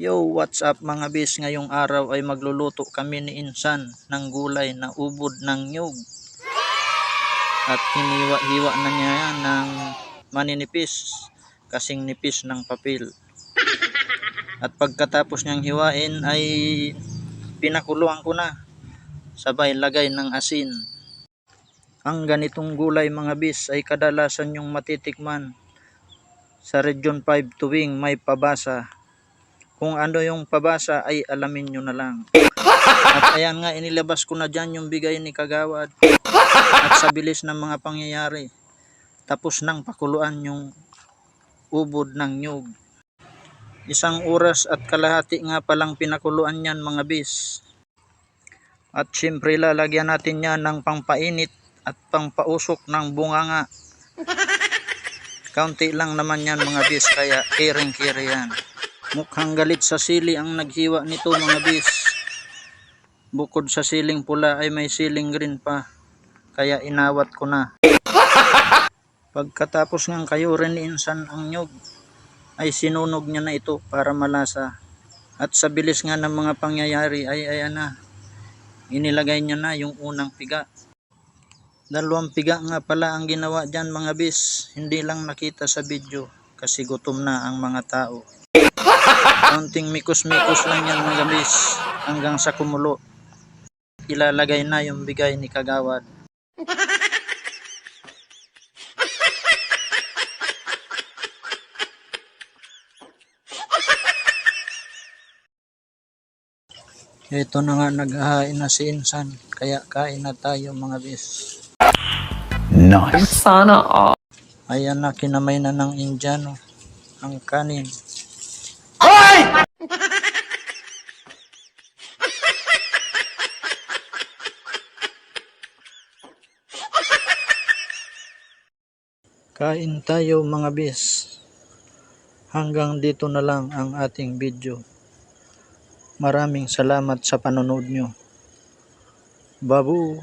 Yo, what's up mga bis? Ngayong araw ay magluluto kami ni Insan ng gulay na ubod ng nyug. At hiniwa-hiwa na niya yan ng maninipis, kasing nipis ng papel. At pagkatapos niyang hiwain ay pinakuluan ko na. Sabay lagay ng asin. Ang ganitong gulay mga bis ay kadalasan yung matitikman sa Region 5 tuwing may pabasa. Kung ano yung pabasa ay alamin nyo na lang. At ayan nga, inilabas ko na dyan yung bigay ni Kagawad. At sa bilis ng mga pangyayari, tapos nang pakuluan yung ubod ng nyug. Isang oras at kalahati nga palang pinakuluan yan mga bis. At syempre lalagyan natin yan ng pangpainit at pangpausok ng bunganga. Kaunti lang naman yan mga bis kaya kiring-kiri yan. Mukhang galit sa sili ang naghiwa nito mga bis. Bukod sa siling pula ay may siling green pa. Kaya inawat ko na. Pagkatapos ng kayo rin Insan ang nyog, ay sinunog niya na ito para malasa. At sa bilis nga ng mga pangyayari ay ayan na. Inilagay niya na yung unang piga. Dalawang piga nga pala ang ginawa dyan mga bis. Hindi lang nakita sa video kasi gutom na ang mga tao. Kaunting mikos-mikos lang yan mga bis hanggang sa kumulo. Ilalagay na yung bigay ni Kagawad. Ito na nga naghahain na si Insan. Kaya kain na tayo mga bis. Nice. Sana all. Ayan na kinamay na ng Indiano ang kanin. Kain tayo mga bis. Hanggang dito na lang ang ating video. Maraming salamat sa panonood nyo. Babu!